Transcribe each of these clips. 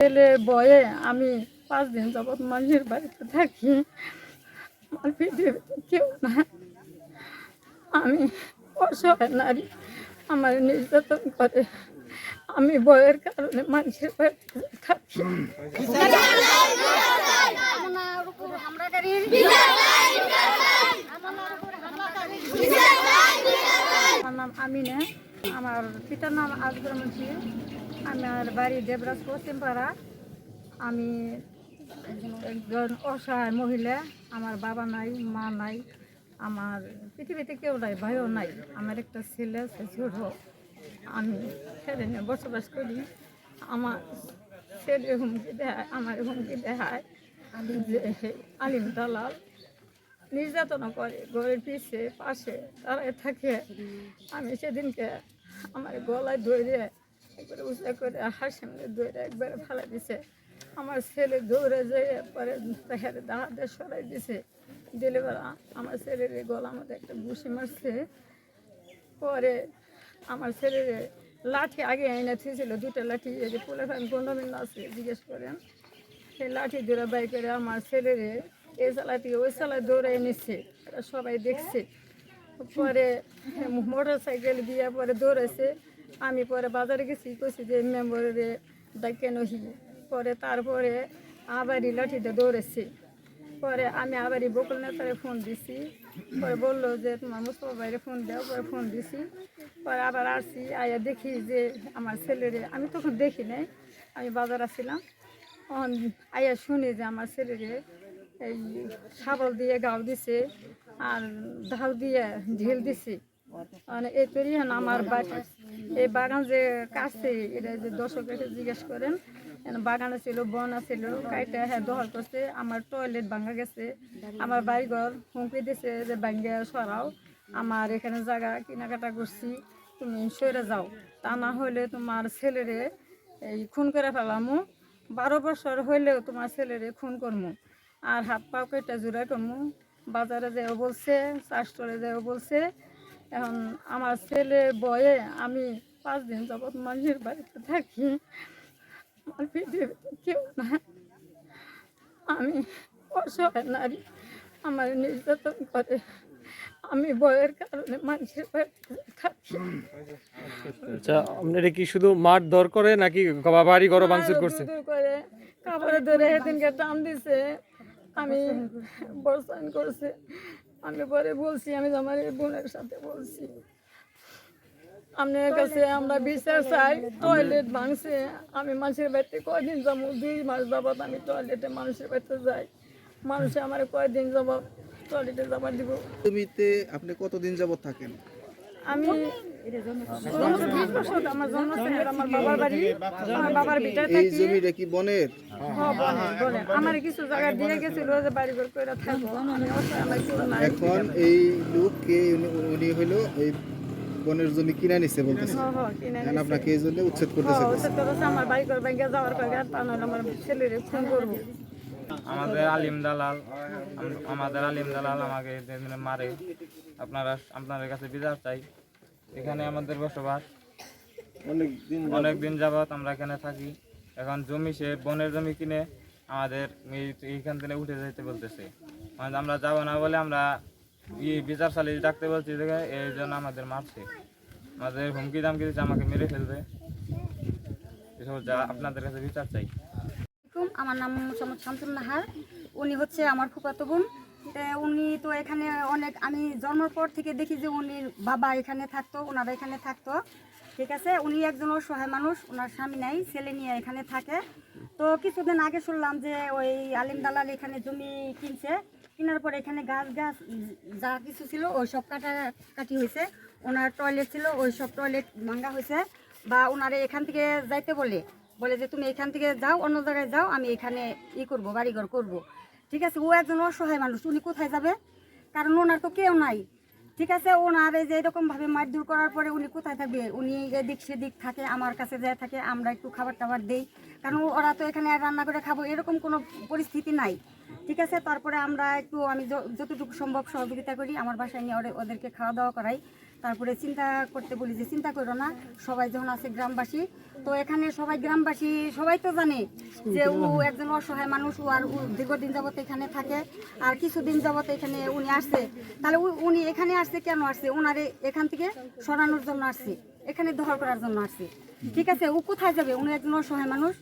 ছেলে বয়ে আমি পাঁচ দিন যাবৎ মানুষের বাড়িতে থাকি। আমার পৃথিবীতে কেউ না। আমি অসহায় নারী। আমার নির্যাতন করে। আমি বয়ের কারণে মানুষের বাড়িতে থাকি। আমার নাম আমার পিতার নাম আজগর মুন্সি আমার বাড়ি দেবরাজ পশ্চিমপাড়া আমি একজন অসহায় মহিলা, আমার বাবা নাই, মা নাই, আমার পৃথিবীতে কেউ নাই, ভাইও নাই, আমার একটা ছেলে আছে, ছোট। আমি সেদিনে বসবাস করি, আমার ছেলে হুমকি দেয়, আমার হুমকি দেখায় যে আলিম দালাল, নির্যাতন করে, ঘরের পিছে, পাশে তারাই থাকে। আমি সেদিনকে আমার গলায় ধরে একবারে উঁচা করে হার সামনে ধরে একবারে ফেলা দিছে। আমার ছেলে দৌড়ে যেয়ে পরে তাকে দাঁড়াতে সরাই দিছে। দিলে বেলা আমার ছেলের গলার মধ্যে একটা ঘুষি মারছে। পরে আমার ছেলের লাঠি আগে এনে ছিল দুটো লাঠি এই যে পুলে ফ্যান আছে, জিজ্ঞেস করেন। সেই লাঠি ধরে বাই করে আমার ছেলেরে এই চালা থেকে ওই চালায় দৌড়ে এরা সবাই দেখছে। পরে মোটর সাইকেল দিয়ে পরে দৌড়েছে আমি পরে বাজারে গেছি, কইছি যে মেম্বরে ডাকে নহি। পরে তারপরে আবারই লাঠিতে দৌড়েছে পরে আমি আবারই বকুল নেতারে ফোন দিছি। পরে বলল যে তোমার মুস্তফা বাইরে ফোন দাও, পরে ফোন দিছি। পরে আবার আসছি, আয়া দেখি যে আমার ছেলেরে, আমি তখন দেখি নাই, আমি বাজার আসছিলাম। তখন আয়া শুনি যে আমার ছেলেরে এই শাবল দিয়ে গাও দিছে আর ঢাল দিয়ে ঢিল দিছে। মানে এই তৈরি আমার বাড়ি এই বাগান যে কাছে, এটা যে দর্শকের জিজ্ঞেস করেন বাগানে ছিল, বন ছিল, কাইটা হ্যাঁ দখল করছে, আমার টয়লেট ভাঙা গেছে, আমার বাড়িঘর হুমকি দিছে যে ভাঙ্গে সরাও, আমার এখানে জায়গা কেনাকাটা করছি, তুমি সরে যাও। তা না হলে তোমার ছেলেরে এই খুন করে ফেলামু, বারো বছর হইলেও তোমার ছেলেরে খুন করমু, আর হাত পাও কেটে জোড়া করমু। বাজারে যেও বলছে চাষটরে যেও বলছে এখন আমার ছেলে বয়ে আমি পাঁচ দিন যাবৎ মানুষের বাড়িতে থাকি। আমার পৃথিবীতে কেউ না। আমি অসহায় নারী। আমার নির্যাতন করে। আমি বয়ের কারণে মানুষের বাড়িতে থাকি। আচ্ছা আপনারা কি শুধু মাঠ দর করে নাকি বাড়ি ঘর ভাঙচুর আরও করছে? করে কাপড়ে ধরে সেদিনকে টান দিছে। আমি বর্ষণ করছে। আমি পরে বলছি আমি আমার এই বোনের সাথে বলছি। আপনার কাছে আমরা বিচার চাই টয়লেট ভাঙছে। আমি মানুষের বাড়িতে কয়দিন যাব? দুই মাস যাবত আমি টয়লেটে মানুষের বাড়িতে যাই। মানুষে আমার কয়দিন যাব টয়লেটে যাবার দিব? জমিতে আপনি কতদিন যাবত থাকেন? আমি আমার বাবার বাড়ি আমার বাবার ভিতরে এই জমিটা কি বনের? হ্যাঁ, বলে, বলে। আমার কিছু জায়গা দিয়ে গেছিল যে বাড়ি ঘর করে থাকব। আমি অসহায়, আমার কেউ নাই এখন এই লোক কে উনি- হইল এই বনের জমি কিনে নিছে বলতেছে। হ্যাঁ, হ্যাঁ, এখন আপনাকে এই জন্য উচ্ছেদ হ্যাঁ, করতেছে। আমার বাড়ি ঘর ভেঙে যাওয়ার আর তা আমার ছেলেরে ফোন করব। আমাদের আলিম দালাল আমাদের আলিম দালাল আমাকে মারে। আপনারা আপনাদের কাছে বিচার চাই। এখানে আমাদের বসবাস। অনেক দিন অনেক দিন যাবত আমরা এখানে থাকি। এখন জমি সে বনের জমি কিনে আমাদের এই- এইখান থেকে উঠে যেতে বলতেছে। মানে আমরা যাব না বলে আমরা বিচার চালিয়ে ডাকতে বলছি দেখে এই জন্য আমাদের মারছে। আমাদের হুমকি দামকি দিচ্ছে আমাকে মেরে ফেলবে। এসব যা আপনাদের কাছে বিচার চাই। আমার নাম মোসাম্মদ শামসুল নাহার উনি হচ্ছে আমার ফুফাতো বোন। উনি তো এখানে অনেক, আমি জন্মের পর থেকে দেখি যে উনি বাবা এখানে থাকতো ওনারা এখানে থাকতো। ঠিক আছে? উনি একজন অসহায় মানুষ ওনার স্বামী নাই, ছেলে নিয়ে এখানে থাকে। তো কিছুদিন আগে শুনলাম যে ওই আলিম দালাল এখানে জমি কিনছে, কেনার পর এখানে গাছ গাছ, যা কিছু ছিল ওই সব কাটা কাটি হয়েছে। ওনার টয়লেট ছিল, ওই সব টয়লেট ভাঙ্গা হয়েছে। বা ওনারে এখান থেকে যাইতে বলে বলে যে, তুমি এখান থেকে যাও, অন্য জায়গায় যাও, আমি এখানে ই করব, বাড়িঘর করব। ঠিক আছে, ও একজন অসহায় মানুষ, উনি কোথায় যাবে? কারণ ওনার তো কেউ নাই। ঠিক আছে, ওনার এই যে এরকমভাবে মারধর করার পরে উনি কোথায় থাকবে? উনি এদিক সেদিক থাকে, আমার কাছে যায় থাকে, আমরা একটু খাবার টাবার দেই। কারণ ওরা তো এখানে রান্না করে খাব, এরকম কোনো পরিস্থিতি নাই। ঠিক আছে, তারপরে আমরা একটু, আমি য- যতটুকু সম্ভব সহযোগিতা করি, আমার বাসায় নিয়ে ওদেরকে খাওয়া দাওয়া করাই। তারপরে চিন্তা করতে বলি যে চিন্তা করো না, সবাই যখন আছে গ্রামবাসী, তো এখানে সবাই গ্রামবাসী, সবাই তো জানে যে ও একজন অসহায় মানুষ, ও আর দীর্ঘদিন যাবত এখানে থাকে, আর কিছুদিন যাবত এখানে উনি আসছে। তাহলে উনি এখানে আসছে কেন আসছে? ওনারে এখান থেকে সরানোর জন্য আসছে, এখানে দখল করার জন্য আসছে। ঠিক আছে, ও কোথায় যাবে? উনি একজন অসহায় মানুষ,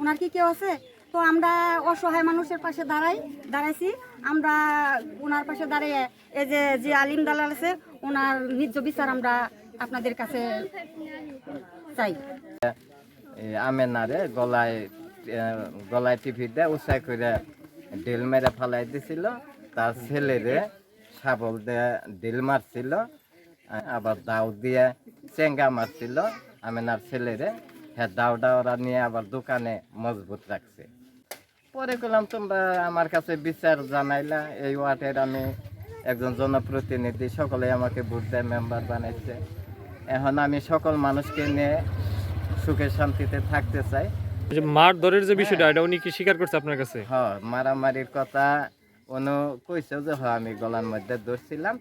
ওনার কি কেউ আছে? তো আমরা অসহায় মানুষের পাশে দাঁড়াই, দাঁড়াইছি। আমরা ওনার পাশে দাঁড়িয়ে এই যে যে আলিম দালাল আছে, ওনার নিজ বিচার আমরা আপনাদের কাছে চাই। আমেনারে গলায় গলায় টিভি দিয়ে উৎসাহ করে ডিল মেরে ফেলাই দিছিল। তার ছেলেরে শাবল দিয়ে ডিল মারছিল আবার দাও দিয়ে চেঙ্গা মারছিল। আমেনার ছেলেরে হ্যাঁ দাওটা ওরা নিয়ে আবার দোকানে মজবুত রাখছে। পরে করলাম তোমরা আমার কাছে বিচার জানাইলা। এই ওয়ার্ডের আমি একজন জনপ্রতিনিধি সকলে আমাকে ভোট দেয় মেম্বার বানাইছে। এখন আমি সকল মানুষকে নিয়ে সুখে শান্তিতে থাকতে চাই। যে মারধরের যে বিষয়টা এটা উনি কি স্বীকার করছে আপনার কাছে? হ মারামারির কথা অনু কইছে যে হ আমি গলার মধ্যে ধরছিলাম।